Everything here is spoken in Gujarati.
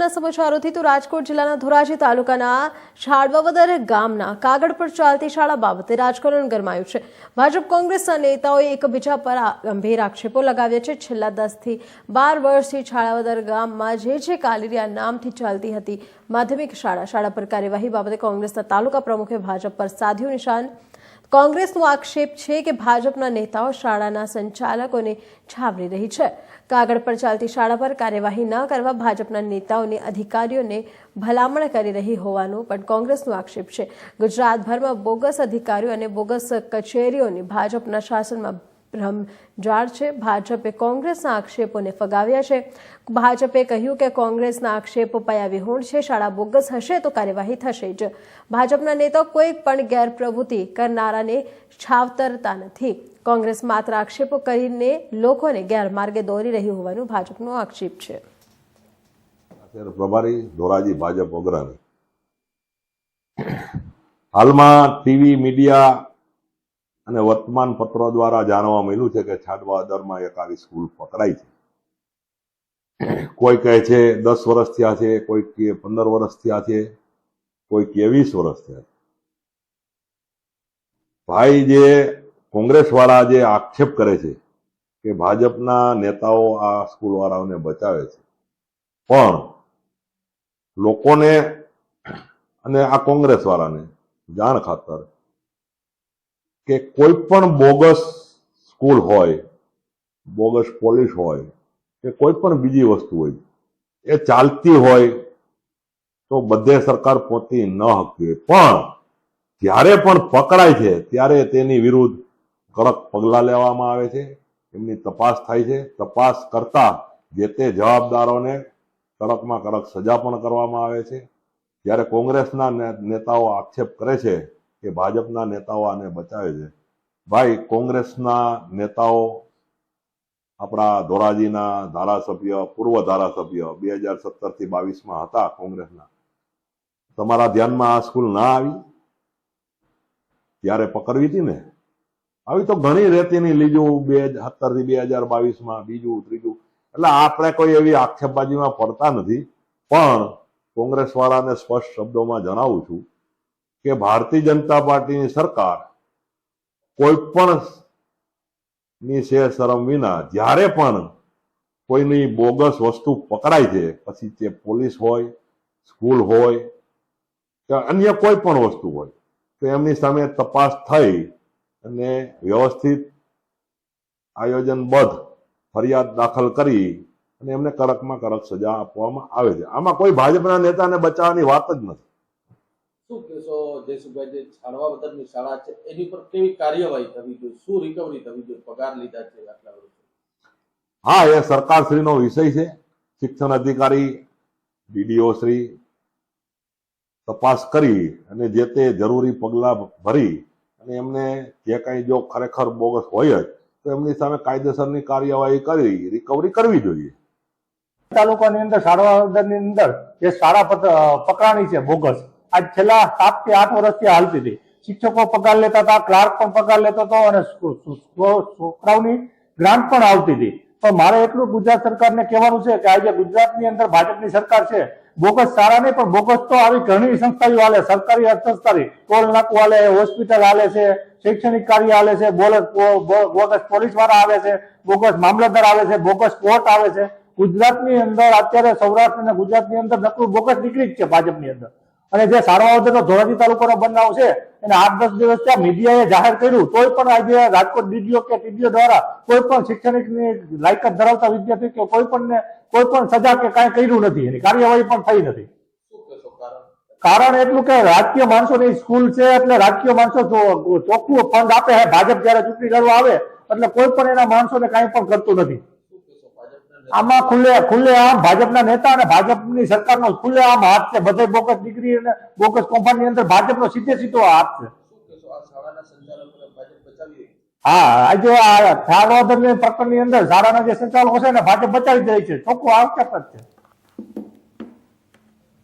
મહત્વના સમાચારોથી તો રાજકોટ જિલ્લાના ધોરાજી તાલુકાના શાળવાવદર ગામના કાગળ પર ચાલતી શાળા બાબતે રાજકારણ ગરમાયું છે. ભાજપ કોંગ્રેસના નેતાઓએ એકબીજા પર ગંભીર આક્ષેપો લગાવ્યા છે. છેલ્લા દસથી બાર વર્ષથી શાળાવદર ગામમાં જે જે કાલેરિયા નામથી ચાલતી હતી માધ્યમિક શાળા. શાળા પર કાર્યવાહી બાબતે કોંગ્રેસના તાલુકા પ્રમુખે ભાજપ પર સાધ્યું નિશાન. કોંગ્રેસનો આક્ષેપ છે કે ભાજપના નેતાઓ શાળાના સંચાલકોને છાવરી રહી છે. કાગળ પર ચાલતી શાળા પર કાર્યવાહી ન કરવા ભાજપના નેતાઓને અધિકારીઓને ભલામણ કરી રહી હોવાનો પણ કોંગ્રેસનો આક્ષેપ છે. ગુજરાતભરમાં બોગસ અધિકારીઓ અને બોગસ કચેરીઓની ભાજપના શાસનમાં ભ્રમજાળ છે. ભાજપે કોંગ્રેસના આક્ષેપોને ફગાવ્યા છે. ભાજપે કહ્યું કે કોંગ્રેસના આક્ષેપો પયાવિહોણ છે. શાળા બોગસ હશે તો કાર્યવાહી થશે જ. ભાજપના નેતાઓ કોઈ પણ ગેરપ્રવૃત્તિ કરનારાને છાવતરતા નથી. કોંગ્રેસ માત્ર આક્ષેપો કરીને લોકોને ગેરમાર્ગે દોરી રહી હોવાનું ભાજપનો આક્ષેપ છે. પ્રભારી ધોરાજી ભાજપ અગ્રણી હાલમાં ટીવી, મીડિયા અને વર્તમાન પત્રો દ્વારા જાણવા મળ્યું છે કે છાડવા દરમાં એક આવી સ્કૂલ પકડાઈ છે. કોઈ કહે છે દસ વર્ષ થયા છે, કોઈ કહે પંદર વર્ષ થયા છે, કોઈ કહે વીસ વર્ષ થયા છે. ભાઈ જે કોંગ્રેસ વાળા જે આક્ષેપ કરે છે કે ભાજપના નેતાઓ આ સ્કૂલ વાળાઓને બચાવે છે. પણ લોકોને અને આ કોંગ્રેસ વાળાને જાણ ખાતર કે કોઈ પણ બોગસ સ્કૂલ હોય, બોગસ પોલીસ હોય, કે કોઈ પણ બીજી વસ્તુ હોય, એ ચાલતી હોય, તો બધે સરકાર પહોંચી ન શકતી પણ જ્યારે પણ પકડાય છે, ત્યારે તેની વિરુદ્ધ કડક પગલાં લેવામાં આવે છે, એમની તપાસ થાય છે. તપાસ કરતા જે તે જવાબદારોને કડકમાં કડક સજા પણ કરવામાં આવે છે. જ્યારે કોંગ્રેસના નેતાઓ આક્ષેપ કરે છે કે ભાજપના નેતાઓ આને બચાવે છે. ભાઈ, કોંગ્રેસના નેતાઓ આપણા ધોરાજીના ધારાસભ્ય, પૂર્વ ધારાસભ્ય બે હજાર સત્તરથી બાવીસમાં હતા કોંગ્રેસના. તમારા ધ્યાનમાં આ સ્કૂલ ના આવી? ત્યારે પકડવી હતી ને? આવી તો ઘણી રેતીની લીજું બે સત્તરથી બે હજાર બાવીસમાં બીજું, ત્રીજું. એટલે આપણે કોઈ એવી આક્ષેપબાજીમાં પડતા નથી. પણ કોંગ્રેસ વાળાને સ્પષ્ટ શબ્દોમાં જણાવું છું કે ભારતીય જનતા પાર્ટીની સરકાર કોઈ પણ ની છે શરમ વિના જ્યારે પણ કોઈની બોગસ વસ્તુ પકડાય છે, પછી તે પોલીસ હોય, સ્કૂલ હોય, કે અન્ય કોઈ પણ વસ્તુ હોય, તો એમની સામે તપાસ થઈ અને વ્યવસ્થિત આયોજનબદ્ધ ફરિયાદ દાખલ કરી અને એમને કડકમાં કડક સજા આપવામાં આવે છે. આમાં કોઈ ભાજપના નેતાને બચાવવાની વાત જ નથી. શું કહેશો જયસુભાઈ જે છાણવા વતનની શાળા છે એની પર કેવી કાર્યવાહી થવી જોઈએ? શું રિકવરી થવી જોઈએ? પગાર લીધા છે આટલા વર્ષો? હા એ સરકારશ્રીનો વિષય છે. શિક્ષણ અધિકારી ડીડીઓ શ્રી તપાસ કરી અને જે તે જરૂરી પગલાં ભરી અને એમને જે કાંઈ જો ખરેખર બોગસ હોય જ તો એમની સામે કાયદેસરની કાર્યવાહી કરી રિકવરી કરવી જોઈએ. તાલુકાની અંદર શાળાની અંદર જે શાળા પત- પકડાણી છે બોગસ આજ છેલ્લા સાત કે આઠ વર્ષથી હાલતી હતી. શિક્ષકો પગાર લેતા હતા, ક્લાર્ક પણ પગાર લેતો હતો અને છોકરાઓની ગ્રાન્ટ પણ આવતી હતી. તો મારે એટલું ગુજરાત સરકારને કહેવાનું છે કે આજે ગુજરાતની અંદર ભાજપની સરકાર છે, બોગસ સારા નહીં, પણ બોગસ તો આવી ઘણી સંસ્થાઓ હાલે, સરકારી અર્થસંસ્થાની. ટોલ નાકું હાલે, હોસ્પિટલ હાલે છે, શૈક્ષણિક કાર્ય હાલે છે બોગસ પોલીસવાળા આવે છે, બોગસ મામલતદાર આવે છે, બોગસ કોર્ટ આવે છે. ગુજરાતની અંદર અત્યારે સૌરાષ્ટ્ર અને ગુજરાતની અંદર નકરું બોગસ નીકળી જ છે ભાજપની અંદર. અને જે છે તો ધોરાજી તાલુકાનો બનાવ છે એને આઠ દસ દિવસ ત્યાં મીડિયાએ જાહેર કર્યું તોય પણ આજે રાજકોટ ડીડીઓ કે ટીડીઓ દ્વારા કોઈ પણ શૈક્ષણિકની લાયકાત ધરાવતા વિદ્યાર્થી કે કોઈ પણ કોઈ પણ સજા કે કાંઈ કર્યું નથી એની કાર્યવાહી પણ થઈ નથી. કારણ? એટલું કે રાજકીય માણસોની સ્કૂલ છે એટલે રાજકીય માણસો ચોખ્ખું ફંડ આપે છે ભાજપ જયારે ચૂંટણી લડવા આવે એટલે કોઈ પણ એના માણસોને કાંઈ પણ કરતું નથી શું કહેશો ભાજપના નેતા- આમાં ખુલ્લે ખુલ્લે આમ ભાજપના નેતા અને ભાજપની સરકારનો ખુલ્લે આમ હાથ છે. બધે બોગસ ડિગ્રી અને બોગસ કૌભાંડની અંદર ભાજપનો સીધે સીધો હાથ છે? હા આજે આ શાળાઓની પ્રકરણની અંદર શાળાના જે સંચાલકો છે ને ભાજપ બચાવી દે છે. ચોખ્ખું આક્ષેપ જ છે.